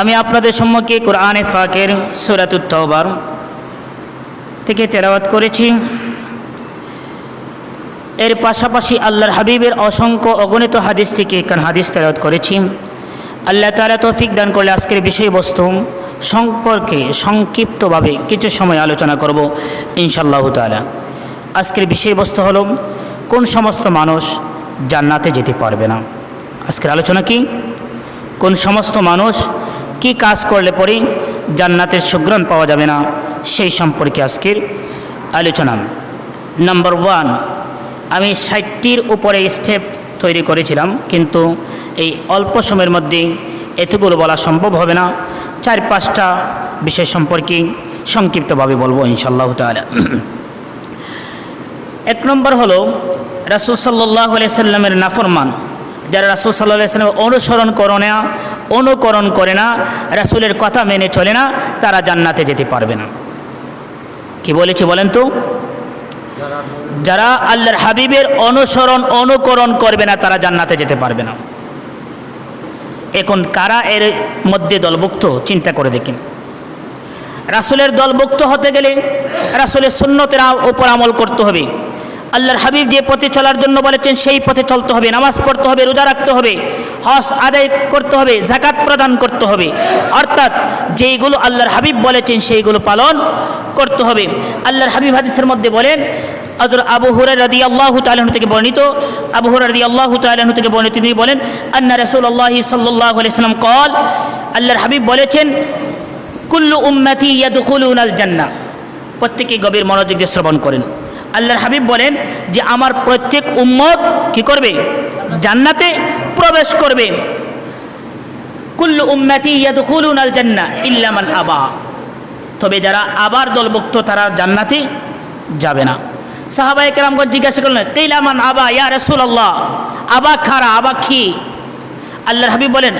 আমি আপনাদের সম্মুখে কোরআনে ফাকের সুরাতুত্তবার থেকে তেলাওয়াত করেছি। এর পাশাপাশি আল্লাহর হাবিবের অসংখ্য অগণিত হাদিস থেকে কান হাদিস তেলাওয়াত করেছি। আল্লাহ তালা তৌফিক দান করলে আজকের বিষয়বস্তু সম্পর্কে সংক্ষিপ্তভাবে কিছু সময় আলোচনা করব ইনশাল্লাহ তালা আজকের বিষয়বস্তু হলো, কোন সমস্ত মানুষ জান্নাতে যেতে পারবে না? আজকের আলোচনা কি? কোন সমস্ত মানুষ কি কাজ করলে পরে জান্নাতের সুগ্রাণ পাওয়া যাবে না? সেই সম্পর্কে আজকের আলোচনা। নাম্বার ওয়ান আমি ষাটটির উপরে স্টেপ তৈরি করেছিলাম, কিন্তু এই অল্প সময়ের মধ্যে এতগুলো বলা সম্ভব হবে না। চার পাঁচটা বিষয় সম্পর্কে সংক্ষিপ্তভাবে বলব ইনশাল্লাহ তালা এক নম্বর হলো, রাসুল সাল্লাহ সাল্লামের নাফরমান। যারা রাসুল সাল্লাহ অনুসরণ করে না, অনুকরণ করে না, রাসুলের কথা মেনে চলে না, তারা জান্নাতে যেতে পারবে না। কি বলেছি বলেন তো? যারা আল্লাহর হাবিবের অনুসরণ, অনুকরণ করবে না, তারা জান্নাতে যেতে পারবে না। এখন কারা এর মধ্যে দলভুক্ত? চিন্তা করে দেখেন। রাসুলের দলভুক্ত হতে গেলে রাসুলের সুন্নতের উপর আমল করতে হবে। আল্লাহর হাবিব যে পথে চলার জন্য বলেছেন, সেই পথে চলতে হবে। নামাজ পড়তে হবে, রোজা রাখতে হবে হস আদায় করতে হবে জাকাত প্রদান করতে হবে। অর্থাৎ যেইগুলো আল্লাহর হাবিব বলেছেন, সেইগুলো পালন করতে হবে। আল্লাহর হাবিব হাদিসের মধ্যে বলেন আজর আবু হুরার রাদি আল্লাহ তালন থেকে বর্ণিত, আবু হুরার রাদি আল্লাহ তালন থেকে বর্ণিত, তিনি বলেন, আন্না রসুল আল্লাহ সাল্লাহ সাল্লাম কল আল্লাহর হাবিব বলেছেন, কুল্লু উম্মাতি ইয়াদখুলুন আল জান্নাহ প্রত্যেকে গভীর মনোযোগ দিয়ে শ্রবণ করেন। আল্লাহর হাবিব বলেন যে আমার প্রত্যেক উম্মত কি করবে? জান্নাতে প্রবেশ করবে। কুল্লু উম্মাতি ইয়াদখুলুন আল জান্নাহ ইল্লা মান আবা। তবে যারা আবার দলভুক্ত তারা জান্নাতে যাবে না। সাহাবায়ে কেরামগঞ্জ জিজ্ঞাসা করলেন কিলামান আবা ইয়া রাসূলুল্লাহ? আবা খারা আবা খি আল্লাহর হাবিব বলেন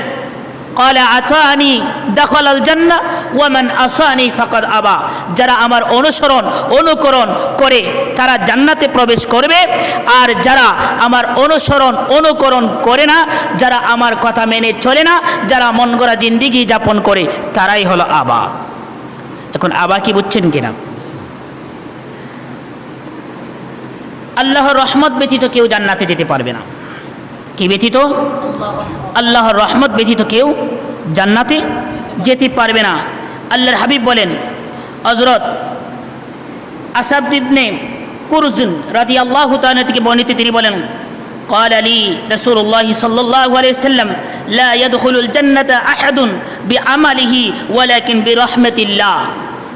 কলে আতানি দখল আল জান্না ওয়ামান আসানি ফাকাদ আবা যারা আমার অনুসরণ, অনুকরণ করে তারা জান্নাতে প্রবেশ করবে আর যারা আমার অনুসরণ, অনুকরণ করে না, যারা আমার কথা মেনে চলে না, যারা মন গড়া জিন্দিগি যাপন করে, তারাই হলো আবা। এখন আবা কি বুঝছেন কিনা? আল্লাহর রহমত ব্যতীত কেউ জান্নাতে যেতে পারবে না। কি ব্যতীত আল্লাহর রহমত ব্যতীত কেউ জান্নাতে যেতে পারবে না আল্লাহর হাবিব বলেন হজরত আসাবদিবনে কুরজুন রাদি আল্লাহ থেকে বর্ণিত তিনি বলেন قال لي رسول الله صلى الله عليه وسلم لا يدخل الجنة أحد بعمله ولكن برحمة الله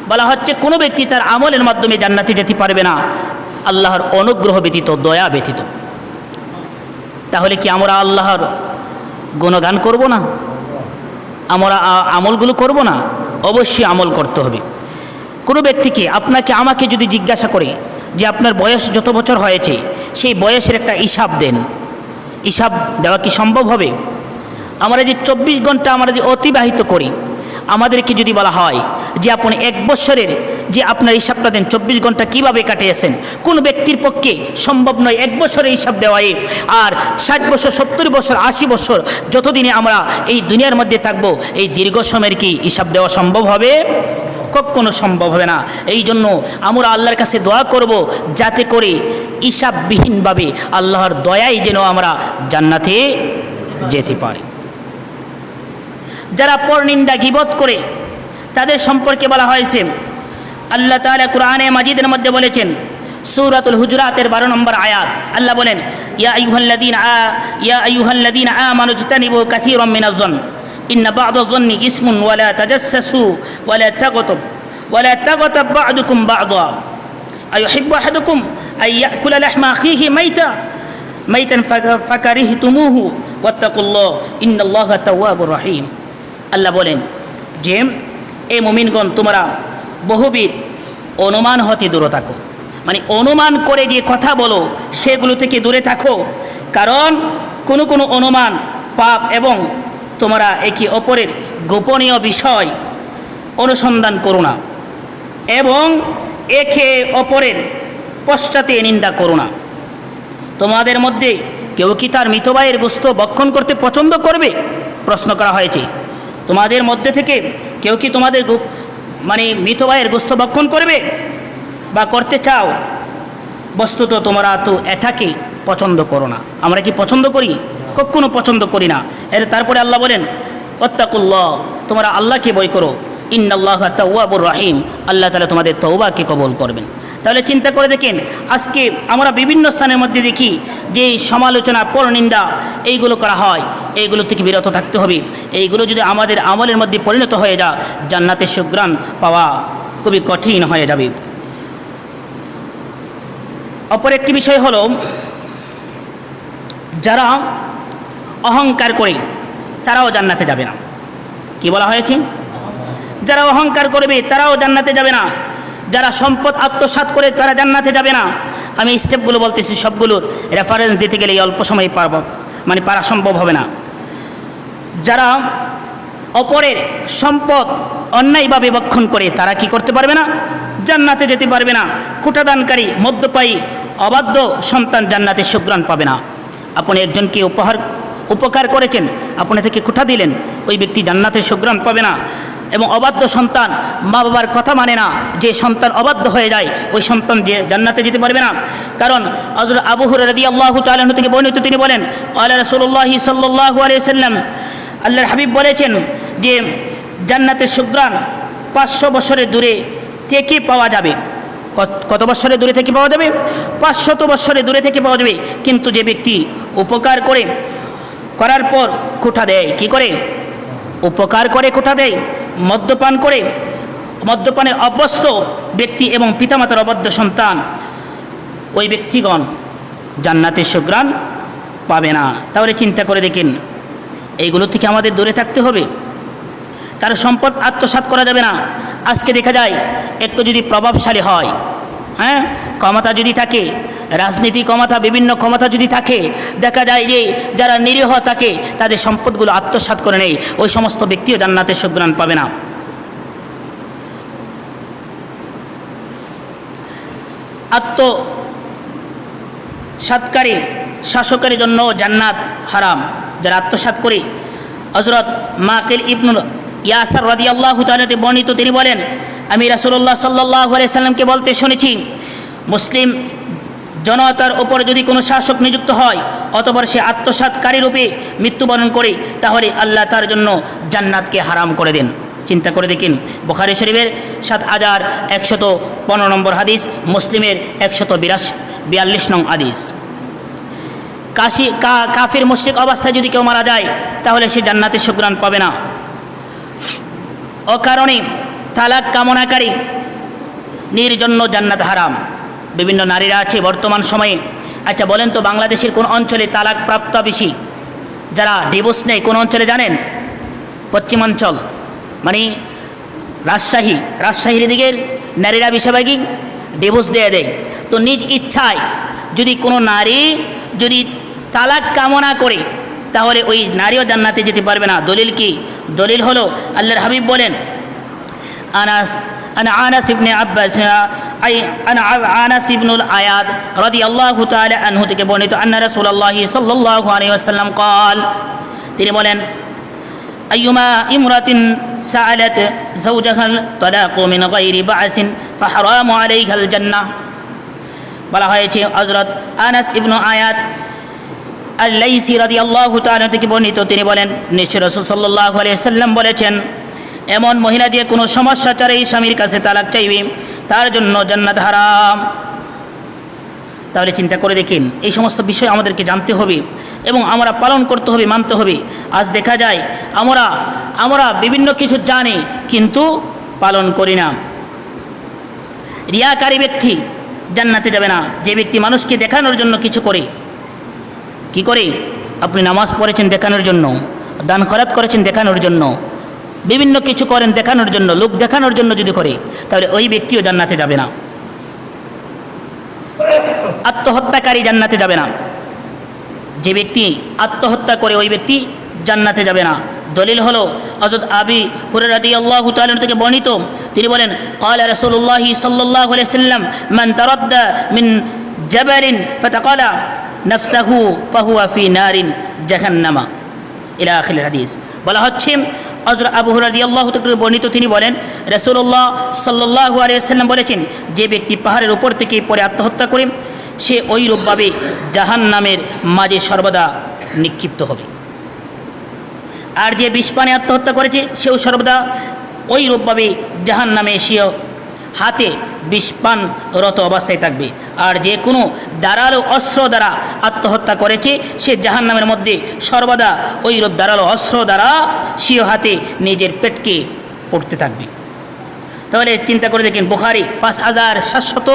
বলা হচ্ছে কোনো ব্যক্তি তার আমলের মাধ্যমে জান্নাতে যেতে পারবে না আল্লাহর অনুগ্রহ ব্যতীত দয়া ব্যতীত তাহলে কি আমরা আল্লাহর গুণগান করব না? আমরা আমলগুলো করব না? অবশ্যই আমল করতে হবে। কোনো ব্যক্তিকে আপনাকে, আমাকে যদি জিজ্ঞাসা করে যে আপনার বয়স যত বছর হয়েছে, সেই বয়সের একটা হিসাব দেন। হিসাব দেওয়া কি সম্ভব হবে? আমরা যে চব্বিশ ঘণ্টা আমরা যে অতিবাহিত করি আমাদেরকে যদি বলা হয় যে আপনি এক বছরের যে আপনার হিসাবটা দেন, চব্বিশ ঘণ্টা কীভাবে কাটিয়েছেন? কোন ব্যক্তির পক্ষে সম্ভব নয় এক বছরের হিসাব দেওয়াই আর ষাট বছর, সত্তর বছর, আশি বছর যতদিনে আমরা এই দুনিয়ার মধ্যে থাকব, এই দীর্ঘ সময়ের কি হিসাব দেওয়া সম্ভব হবে? কখনো সম্ভব হবে না। এই জন্য আমরা আল্লাহর কাছে দোয়া করব যাতে করে হিসাববিহীনভাবে আল্লাহর দয়াই যেন আমরা জান্নাতে যেতে পারি। যারা পরনিন্দা গিবত করে, তাদের সম্পর্কে বলা হয়েছে, আল্লাহ তাআলা কোরআনে মাজিদের মধ্যে বলেছেন, সূরাতুল হুজরাতের বারো নম্বর আয়াত, আল্লাহ বলেন, ইয়া আইয়ুহাল্লাযীন আ, ইয়া আইয়ুহাল্লাযীন আমানু ইজতানিবু কাসীরাম মিনাজ-যন ইন্না বা'দাজ-যন্নি ইসমুন ওয়া লা তাজাসসাসু ওয়া লা তাগতাব ওয়া লা তাগতাব বা'দুকুম বা'দা। আইয়ুহিব্বু আহাদুকুম আন ইয়াকুলা লাহমা আখিহি মাইতা, মাইতান ফাকারিহতুমুহু, ওয়াত্তাকুল্লাহ, ইন্নাল্লাহা তাওয়াবুর রহিম। আল্লাহ বলেন যে, এ মুমিনগণ, তোমরা বহুবিধ অনুমান হতে দূরে থাকো। মানে অনুমান করে যে কথা বলো, সেগুলো থেকে দূরে থাকো। কারণ কোনো কোনো অনুমান পাপ এবং তোমরা একে অপরের গোপনীয় বিষয় অনুসন্ধান করো না এবং একে অপরের পশ্চাতে নিন্দা করো না। তোমাদের মধ্যে কেউ কি তার মৃতবাইয়ের গোস্ত বক্ষণ করতে পছন্দ করবে? প্রশ্ন করা হয়েছে। তোমাদের মধ্যে থেকে কেউ কি তোমাদের মানে মৃত ভাইয়ের গোস্ত ভক্ষণ করবে? বা করতে চাও? বস্তুত তোমরা তো এটাকে পছন্দ করো না। আমরা কি পছন্দ করি? কখনো পছন্দ করি না। এর তারপরে আল্লাহ বলেন অত্তাকুল্লাহ তোমরা আল্লাহকে বই করো। ইন্নাল্লাহ তাওয়াবুর রাহিম। আল্লাহ তালা তোমাদের তৌবাকে কবল করবেন। তাহলে চিন্তা করে দেখেন, আজকে আমরা বিভিন্ন স্থানের মধ্যে দেখি যে সমালোচনা, পরনিন্দা, এইগুলো করা হয়। এইগুলো থেকে বিরত থাকতে হবে। এইগুলো যদি আমাদের আমলের মধ্যে পরিণত হয়ে যা জান্নাতের সুগ্রাণ পাওয়া খুবই কঠিন হয়ে যাবে। অপর একটি বিষয় হলো, যারা অহংকার করে, তারাও জান্নাতে যাবে না। কি বলা হয়েছে? যারা অহংকার করবে, তারাও জান্নাতে যাবে না। যারা সম্পদ আত্মসাৎ করে তারা জান্নাতে যাবে না। আমি স্টেপগুলো বলতেছি সবগুলোর রেফারেন্স দিতে গেলে অল্প সময় পারব। মানে পারা সম্ভব হবে না। যারা অপরের সম্পদ অন্যায়ভাবে বক্ষণ করে, তারা কি করতে পারবে না? জান্নাতে যেতে পারবে না। কুটাদানকারী, মদ্যপায়ী, অবাধ্য সন্তান জান্নাতে সুগ্রাণ পাবে না। আপনি একজনকে উপহার, উপকার করেছেন, আপনি থেকে কুঠা দিলেন, ওই ব্যক্তি জান্নাতে সুগ্রাণ পাবে না। এবং অবাধ্য সন্তান মা বাবার কথা মানে না যে সন্তান অবাধ্য হয়ে যায়, ওই সন্তান যে জান্নাতে যেতে পারবে না। কারণ হযরত আবু হুরায়রা রাদিয়াল্লাহু তাআলা আনহু থেকে বর্ণিত তিনি বলেন আল্লাহ রাসূলুল্লাহি সাল্লাল্লাহু আলাইহি সাল্লাম আল্লাহর হাবিব বলেছেন যে জান্নাতের সুগ্রাণ পাঁচশো বছরের দূরে থেকে পাওয়া যাবে। কত- বছরের দূরে থেকে পাওয়া যাবে? পাঁচশত বছরের দূরে থেকে পাওয়া যাবে। কিন্তু যে ব্যক্তি উপকার করে, করার পর কোঠা দেয়, কি করে? উপকার করে কোঠা দেয়। মদ্যপান করে মদ্যপানের অভ্যস্ত ব্যক্তি এবং পিতামাতার অবদ্ধ সন্তান, ওই ব্যক্তিগণ জান্নাতের সুগ্রাণ পাবে না। তাহলে চিন্তা করে দেখেন, এইগুলো থেকে আমাদের দূরে থাকতে হবে। কারও সম্পদ আত্মসাৎ করা যাবে না। আজকে দেখা যায়, একটু যদি প্রভাবশালী হয় হ্যাঁ? ক্ষমতা যদি থাকে রাজনীতি ক্ষমতা, বিভিন্ন ক্ষমতা যদি থাকে, দেখা যায় যে যারা নিরীহ থাকে তাদের সম্পদগুলো আত্মসাৎ করে নেই ওই সমস্ত ব্যক্তিও জান্নাতের সুগ্রাণ পাবে না। আত্ম সাতকারী শাসকের জন্য জান্নাত হারাম। যারা আত্মসাৎ করে হজরত মাকিল ইবনুল ইয়াসার রাদি আল্লাহ তালাতে বর্ণিত তিনি বলেন, আমি রাসুল্লাহ সাল্লাহ সাল্লামকে বলতে শুনেছি, মুসলিম জনতার ওপর যদি কোনো শাসক নিযুক্ত হয়, অতপর সে আত্মসাৎকারী রূপে মৃত্যুবরণ করে, তাহলে আল্লাহ তার জন্য জান্নাতকে হারাম করে দেন। চিন্তা করে দেখেন, বোখারি শরীফের সাত হাজার একশত পনেরো নম্বর হাদিস, মুসলিমের একশত বিরাশ, বিয়াল্লিশ নং হাদিস। কাশি কাফির মুশ্রিক অবস্থায় যদি কেউ মারা যায়, তাহলে সে জান্নাতের সুগ্রাণ পাবে না। অকারণে তালাক কামনাকারী নির জন্য জান্নাত হারাম। বিভিন্ন নারীরা আছে বর্তমান সময়ে। আচ্ছা বলেন তো বাংলাদেশের কোন অঞ্চলে তালাক প্রাপ্ত বেশি যারা ডিভোর্স নেই কোন অঞ্চলে জানেন? পশ্চিমাঞ্চল। মানে রাজশাহী। রাজশাহীর দিকের নারীরা বেশিরভাগই ডিভোর্স দিয়ে দেয়। তো নিজ ইচ্ছায় যদি কোনো নারী যদি তালাক কামনা করে, তাহলে ওই নারীও জান্নাতে যেতে পারবে না। দলিল কি? দলিল হলো, আল্লাহর হাবিব বলেন, আনাস আনাস ইবনে আব্বাস عباس أي أنا أنس بن الآيات رضي الله تعالى عنه থেকে বর্ণিত أن رسول الله صلى الله عليه وسلم قال তিনি বলেন أيما امرأة سألت زوجها الطلاق من غير بعث فحرام عليها الجنة বলা হয়েছে হজরত আনাস ইবনু আয়াত আল্লাইসি রাদি আল্লাহ থেকে বর্ণিত তিনি বলেন নিশ্চয় রসুল সাল্লাহ সাল্লাম বলেছেন এমন মহিলা যে কোনো সমস্যা ছাড়াই স্বামীর কাছে তালাক চাইবে তার জন্য জান্নাত হারাম। তাহলে চিন্তা করে দেখেন, এই সমস্ত বিষয় আমাদেরকে জানতে হবে এবং আমরা পালন করতে হবে, মানতে হবে। আজ দেখা যায়, আমরা আমরা বিভিন্ন কিছু জানি কিন্তু পালন করি না। রিয়াকারী ব্যক্তি জান্নাতে যাবে না। যে ব্যক্তি মানুষকে দেখানোর জন্য কিছু করে, কি করে? আপনি নামাজ পড়েছেন দেখানোর জন্য, দান খরাত করেছেন দেখানোর জন্য। বিভিন্ন কিছু করেন দেখানোর জন্য লোক দেখানোর জন্য যদি করে তাহলে ওই ব্যক্তিও জান্নাতে যাবে না আত্মহত্যাকারী জান্নাতে যাবে না যে ব্যক্তি আত্মহত্যা করে ওই ব্যক্তি জান্নাতে যাবে না দলিল হলো হজরত আবি হুরাদি আল্লাহ তালন থেকে বর্ণিত তিনি বলেন قال رسول الله صلى الله عليه وسلم من تردى من جبل فتقال نفسه فهو في نار جهنم ইলা আখিল হাদিস বলা হচ্ছে হজর আবু আল্লাহ বর্ণিত, তিনি বলেন রসুল্লাহ সাল্লাহ আলিয়াল্লাম বলেছেন, যে ব্যক্তি পাহাড়ের উপর থেকে পরে আত্মহত্যা করে, সে ওই রূপভাবে জাহান নামের মাঝে সর্বদা নিক্ষিপ্ত হবে। আর যে বিষপানে আত্মহত্যা করেছে, সেও সর্বদা ওই রূপভাবে জাহান নামে সেও হাতে বিষপানরত অবস্থায় থাকবে। আর যে কোনো দাঁড়াল অস্ত্র দ্বারা আত্মহত্যা করেছে, সে জাহান নামের মধ্যে সর্বদা ওই রূপ দাঁড়াল অস্ত্র দ্বারা সেও হাতে নিজের পেটকে পড়তে থাকবে। তাহলে চিন্তা করে দেখেন, বুখারি পাঁচ হাজার সাতশত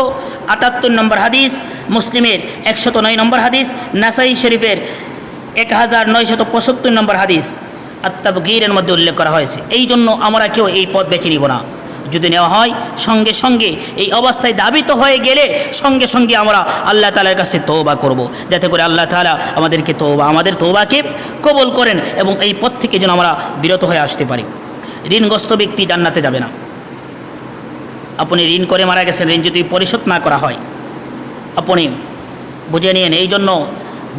আটাত্তর নম্বর হাদিস, মুসলিমের একশত নয় নম্বর হাদিস, নাসাই শরীফের এক হাজার নয়শত পঁচাত্তর নম্বর হাদিস আত্মাবগীরের মধ্যে উল্লেখ করা হয়েছে। এই জন্য আমরা কেউ এই পথ বেছে নিব না। যদি নেওয়া হয়, সঙ্গে সঙ্গে এই অবস্থায় দাবিত হয়ে গেলে সঙ্গে সঙ্গে আমরা আল্লাহ তালার কাছে তৌবা করব। যাতে করে আল্লাহ তালা আমাদেরকে তৌবা আমাদের তৌবাকে কবল করেন এবং এই পথ থেকে যেন আমরা বিরত হয়ে আসতে পারি ঋণগ্রস্ত ব্যক্তি জান্নাতে যাবে না আপনি ঋণ করে মারা গেছেন, ঋণ যদি পরিশোধ না করা হয়, আপনি বুঝে নিন এই জন্য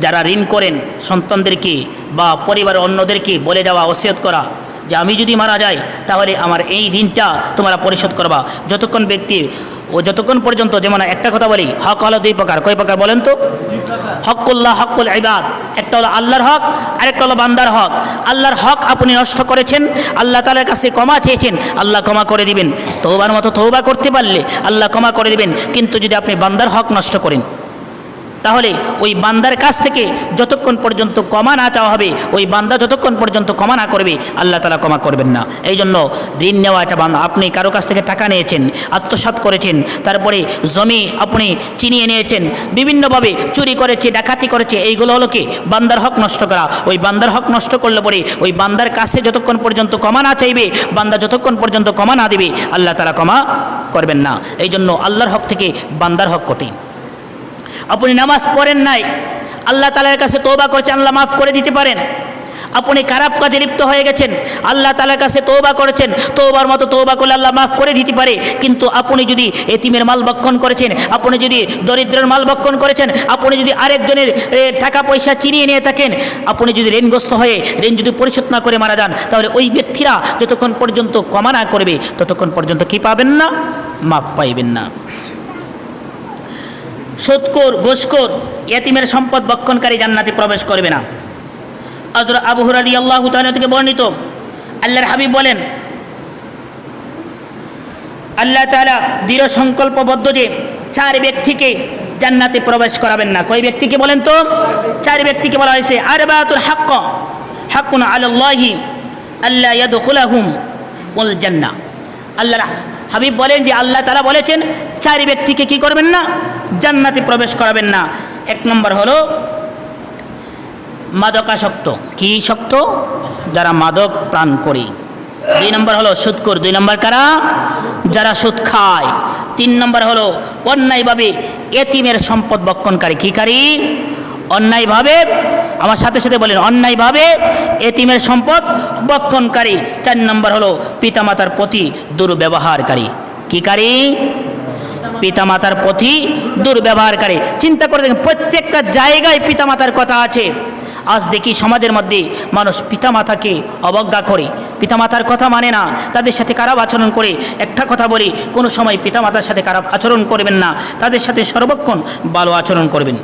যারা ঋণ করেন, সন্তানদেরকে বা পরিবারের অন্যদেরকে বলে দেওয়া, ওসিয়ত করা যে আমি যদি মারা যাই, তাহলে আমার এই ঋণটা তোমরা পরিশোধ করবা। যতক্ষণ ব্যক্তি ও যতক্ষণ পর্যন্ত যেমন একটা কথা বলি, হক হলো দুই প্রকার। কয় প্রকার বলেন তো? হকুল্লাহ, হকুল ইবাদ। একটা হলো আল্লাহর হক, আরেকটা হলো বান্দার হক। আল্লাহর হক আপনি নষ্ট করেছেন, আল্লাহ তালার কাছে ক্ষমা চেয়েছেন, আল্লাহ ক্ষমা করে দিবেন। তৌবার মতো তৌবা করতে পারলে আল্লাহ ক্ষমা করে দিবেন, কিন্তু যদি আপনি বান্দার হক নষ্ট করেন। তাহলে ওই বান্দার কাছ থেকে যতক্ষণ পর্যন্ত ক্ষমা না চাওয়া হবে, ওই বান্দা যতক্ষণ পর্যন্ত ক্ষমা না করবে, আল্লাহ তালা ক্ষমা করবেন না। এই জন্য ঋণ নেওয়া একটা বান্দা, আপনি কারও কাছ থেকে টাকা নিয়েছেন, আত্মসাৎ করেছেন, তারপরে জমি আপনি চিনিয়ে নিয়েছেন, বিভিন্নভাবে চুরি করেছে, ডাকাতি করেছে, এইগুলো হলো কি? বান্দার হক নষ্ট করা। ওই বান্দার হক নষ্ট করলে পরে ওই বান্দার কাছে যতক্ষণ পর্যন্ত ক্ষমা না চাইবে, বান্দা যতক্ষণ পর্যন্ত ক্ষমা না দিবে, আল্লাহ তারা ক্ষমা করবেন না। এই জন্য আল্লাহর হক থেকে বান্দার হক কঠিন। আপনি নামাজ পড়েন নাই, আল্লাহ তালার কাছে তৌবা করছেন আল্লাহ মাফ করে দিতে পারেন। আপনি খারাপ কাজে লিপ্ত হয়ে গেছেন, আল্লাহ তালার কাছে তৌবা করেছেন তৌবার মতো তৌবা করলে আল্লাহ মাফ করে দিতে পারে। কিন্তু আপনি যদি এতিমের মাল ভক্ষণ করেছেন, আপনি যদি দরিদ্রের মাল ভক্ষণ করেছেন, আপনি যদি আরেকজনের টাকা পয়সা চিনিয়ে নিয়ে থাকেন, আপনি যদি ঋণগ্রস্ত হয়ে ঋণ যদি পরিশোধ না করে মারা যান, তাহলে ওই ব্যক্তিরা যতক্ষণ পর্যন্ত ক্ষমা না করবে, ততক্ষণ পর্যন্ত কি পাবেন না? মাফ পাইবেন না। সুৎকর ঘোষকর ইয়াতিমের সম্পদ বক্ষণকারী জান্নাতে প্রবেশ করবে না। আজর আবু হুরাদি আল্লাহ থেকে বর্ণিত, আল্লাহর হাবিব বলেন, আল্লাহ তালা দৃঢ় সংকল্পবদ্ধ যে চার ব্যক্তিকে জান্নাতে প্রবেশ করাবেন না। কয় ব্যক্তিকে বলেন তো? চার ব্যক্তিকে বলা হয়েছে আর বাতুল হাক্ক, হাক্কুন আল্লাহি আল্লাহ ইয়াদখুলাহুম উল জান্না আল্লাহ হাবিব বলেন যে আল্লাহ তারা বলেছেন, চার ব্যক্তিকে কি করবেন না? জান্নাতে প্রবেশ করাবেন না। এক নম্বর হলো মাদকাসক্ত। কি শক্ত? যারা মাদক প্রাণ করি। দুই নম্বর হলো সুদকর দুই নম্বর কারা? যারা সুদ খায়। তিন নম্বর হলো অন্যায়ভাবে এতিমের সম্পদ বক্ষণকারী। কি কারি? অন্যায়ভাবে, আমার সাথে সাথে বলেন, অন্যায়ভাবে এতিমের সম্পদ বক্ষণকারী। চার নম্বর হলো পিতামাতার প্রতি দুর্ব্যবহারকারী। কি কারি? পিতামাতার প্রতি দুর্ব্যবহারকারী। চিন্তা করে দেখেন, প্রত্যেকটা জায়গায় পিতামাতার কথা আছে। আজ দেখি সমাজের মধ্যে মানুষ পিতামাতাকে অবজ্ঞা করে। পিতামাতার কথা মানে না, তাদের সাথে খারাপ আচরণ করে। একটা কথা বলি, কোনো সময় পিতামাতার সাথে খারাপ আচরণ করবেন না, তাদের সাথে সর্বক্ষণ ভালো আচরণ করবেন।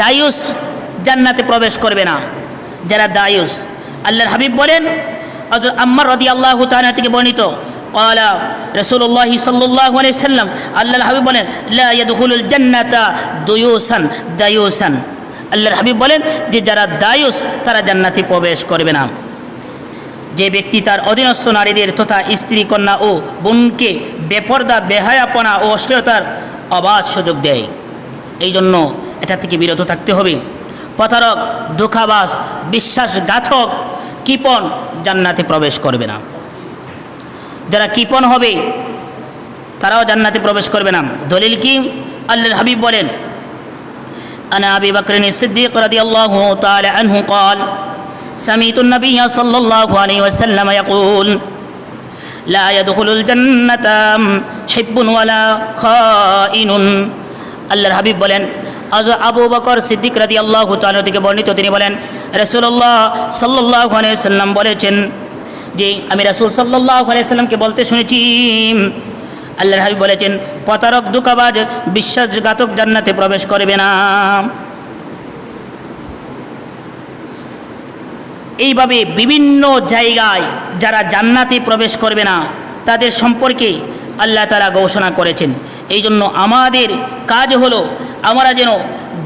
দায়ুস জান্নাতে প্রবেশ করবে না। যারা দায়ুস, আল্লাহর হাবিব বলেন আম্মার রদি আল্লাহ তাহা থেকে বর্ণিত কলা রসুল্লাহ সাল্লাহ সাল্লাম আল্লাহ হাবিব বলেন লাহুল জান্নাতা দুয়ুসান, দায়ুসান। আল্লাহর হাবিব বলেন যে যারা দায়ুস, তারা জান্নাতে প্রবেশ করবে না। যে ব্যক্তি তার অধীনস্থ নারীদের তথা স্ত্রী, কন্যা ও বোনকে বেপর্দা, বেহায়াপনা ও অশ্লীলতার অবাধ সুযোগ দেয় এই জন্য এটা থেকে বিরত থাকতে হবে প্রতারক ধোকাবাস বিশ্বাসঘাতক কিপন জান্নাতে প্রবেশ করবে না যারা কিপন হবে তারাও জান্নাতে প্রবেশ করবে না দলিল কি আল্লাহর হাবিব বলেন أنا أبي بكر الصديق رضي الله تعالى عنه قال سمعت النبي صلى الله عليه وسلم يقول لا يدخل الجنة حب ولا خائن আল্লাহর হাবিব বলেন আজ আবু বকর সিদ্দিক রাদি আল্লাহ থেকে বর্ণিত, তিনি বলেন রসুল্লাহ সাল্লাহ সাল্লাম বলেছেন যে, আমি রাসুল সাল্লাহ সাল্লামকে বলতে শুনেছি আল্লাহ হাবিব বলেছেন, প্রতারক দুকাবাজ বিশ্বাসঘাতক জান্নাতে প্রবেশ করবে না। এইভাবে বিভিন্ন জায়গায় যারা জান্নাতে প্রবেশ করবে না, তাদের সম্পর্কে আল্লাহ তারা ঘোষণা করেছেন। এই জন্য আমাদের কাজ হলো আমরা যেন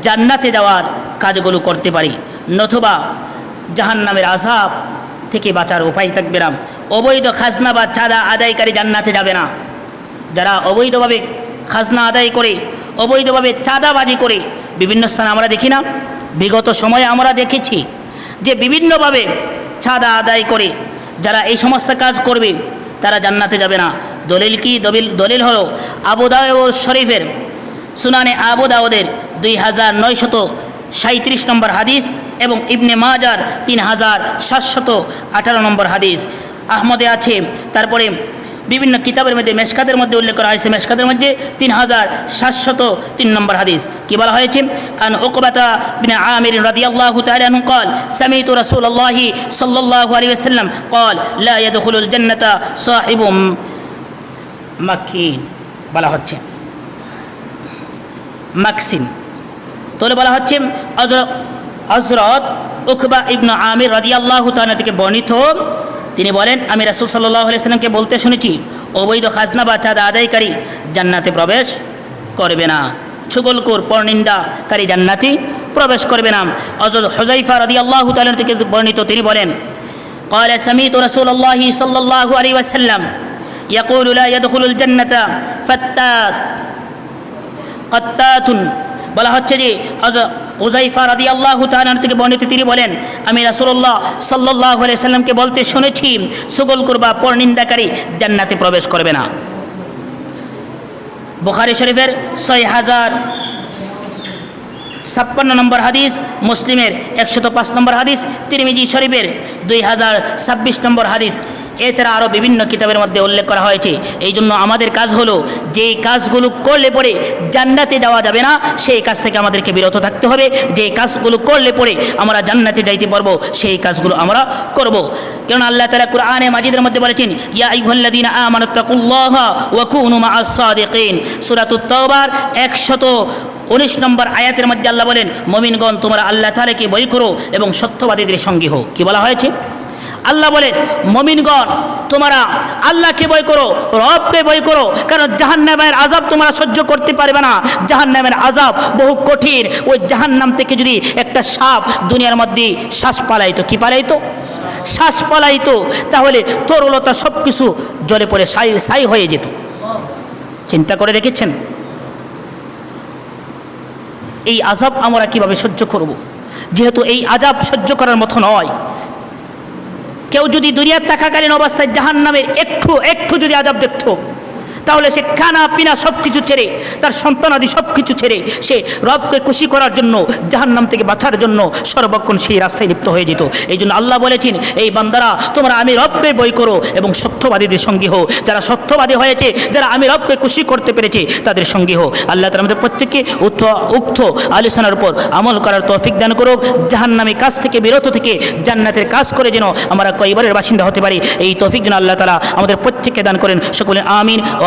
জান্নাতে যাওয়ার কাজগুলো করতে পারি। নতুবা জাহান্নামের আজাব থেকে বাঁচার উপায় থাকবে না। অবৈধ খাজনা বা চাঁদা আদায়কারী জান্নাতে যাবে না। যারা অবৈধভাবে খাজনা আদায় করে, অবৈধভাবে চাঁদাবাজি করে, বিভিন্ন স্থানে আমরা দেখি না। বিগত সময়ে আমরা দেখেছি যে বিভিন্নভাবে চাঁদা আদায় করে যারা এই সমস্ত কাজ করবে, তারা জান্নাতে যাবে না। দলিল কি? দলিল দলিল হলো আবুদাউর শরীফের সুনানে আবুদাউদের দুই হাজার নয়শত সাঁত্রিশ নম্বর হাদিস এবং ইবনে মাজার তিন হাজার সাতশত আঠারো নম্বর হাদিস আহমদে আছে তারপরে বিভিন্ন কিতাবের মধ্যে মেশকাতের মধ্যে উল্লেখ করা হয়েছে মেশকাতের মধ্যে তিন হাজার সাতশত তিন নম্বর হাদিস কি বলা হয়েছে আন উকবাতা বিন আমির রাদিয়াল্লাহু তাআলা আনহু قال سمعت رسول الله صلى الله عليه وسلم قال لا يدخل الجنة صاحب মাকিন বলা হচ্ছে মাকসিন তাহলে বলা হচ্ছে হজরত উকবা ইবনু আমির রাদিয়াল্লাহু তাআলা থেকে বর্ণিত তিনি বলেন আমি রাসূল সাল্লাল্লাহু আলাইহি সাল্লামকে বলতে শুনেছি অবৈধ খাজনা বা চাঁদা আদায়কারী জান্নাতে প্রবেশ করবে না ছুগলকুর পরনিন্দাকারী জান্নাতি প্রবেশ করবে না হজরত হুজাইফা রাদিয়াল্লাহু তাআলা থেকে বর্ণিত তিনি বলেন قال سمعت رسول الله صلى الله عليه وسلم يقول لا يدخل الجنة فتات কত্তাতুন বলা হচ্ছে যে ওজাইফা রাদি আল্লাহ তাহার থেকে বর্ণিত তিনি বলেন, আমি রাসুল্লাহ সাল্লাহ সাল্লামকে বলতে শুনেছি, সুগল করবা পরনিন্দাকারী জান্নাতে প্রবেশ করবে না। বুখারি শরীফের ছয় হাজার ছাপ্পান্ন নম্বর হাদিস, মুসলিমের একশত পাঁচ নম্বর হাদিস, তিরমিজি শরীফের দুই হাজার ছাব্বিশ নম্বর হাদিস। এছাড়া আরও বিভিন্ন কিতাবের মধ্যে উল্লেখ করা হয়েছে। এই জন্য আমাদের কাজ হলো, যে কাজগুলো করলে পরে জান্নাতে যাওয়া যাবে না, সেই কাজ থেকে আমাদেরকে বিরত থাকতে হবে। যে কাজগুলো করলে পরে আমরা জান্নাতে যাইতে পারব, সেই কাজগুলো আমরা করব। কারণ আল্লাহ তালা কুরআনে মাজিদের মধ্যে বলেছেন কুনু তাওবার 119 নম্বর আয়াতের মধ্যে আল্লাহ বলেন, মমিনগণ, তোমরা আল্লাহ তাআলাকে বই করো এবং সত্যবাদীদের সঙ্গী হও। কি বলা হয়েছে? আল্লাহ বলেন মমিনগণ, তোমরা আল্লাহকে বই করো, রবকে বই করো, কারণ জাহান্নামের আজাব তোমরা সহ্য করতে পারবে না। জাহান্নামের আজাব বহু কঠিন। ওই জাহান্নাম থেকে যদি একটা সাপ দুনিয়ার মধ্যে শ্বাস পালাইতো, কি পালাইতো? শ্বাস পালাইতো, তাহলে তরলতা সব কিছু জলে পড়ে, সাই সাই হয়ে যেত। চিন্তা করে দেখেছেন? এই আজাব আমরা কীভাবে সহ্য করব? যেহেতু এই আজাব সহ্য করার মতো নয় কেউ যদি দুনিয়ার থাকাকালীন অবস্থায় জাহান নামের একটু একটু যদি আজাব দেখত তাহলে সে খানা পিনা সব কিছু ছেড়ে, তার সন্তানাদি সব কিছু ছেড়ে সে রবকে খুশি করার জন্য, জাহান্নাম থেকে বাঁচার জন্য সর্বক্ষণ সেই রাস্তায় লিপ্ত হয়ে যেত। এই জন্য আল্লাহ বলেছেন, এই বান্দারা, তোমরা আমি রবকে বই করো এবং সত্যবাদীদের সঙ্গী হো যারা সত্যবাদী হয়েছে, যারা আমি রবকে খুশি করতে পেরেছে, তাদের সঙ্গী হো আল্লাহ তালা আমাদের প্রত্যেককে উক্ত উক্ত আলোচনার উপর আমল করার তৌফিক দান করুক। জাহান্নামী কাজ থেকে, বিরত থেকে জান্নাতের কাজ করে যেন আমরা কইবারের বাসিন্দা হতে পারি। এই তৌফিক যেন আল্লাহ তালা আমাদের প্রত্যেককে দান করেন। সকলে আমিন ও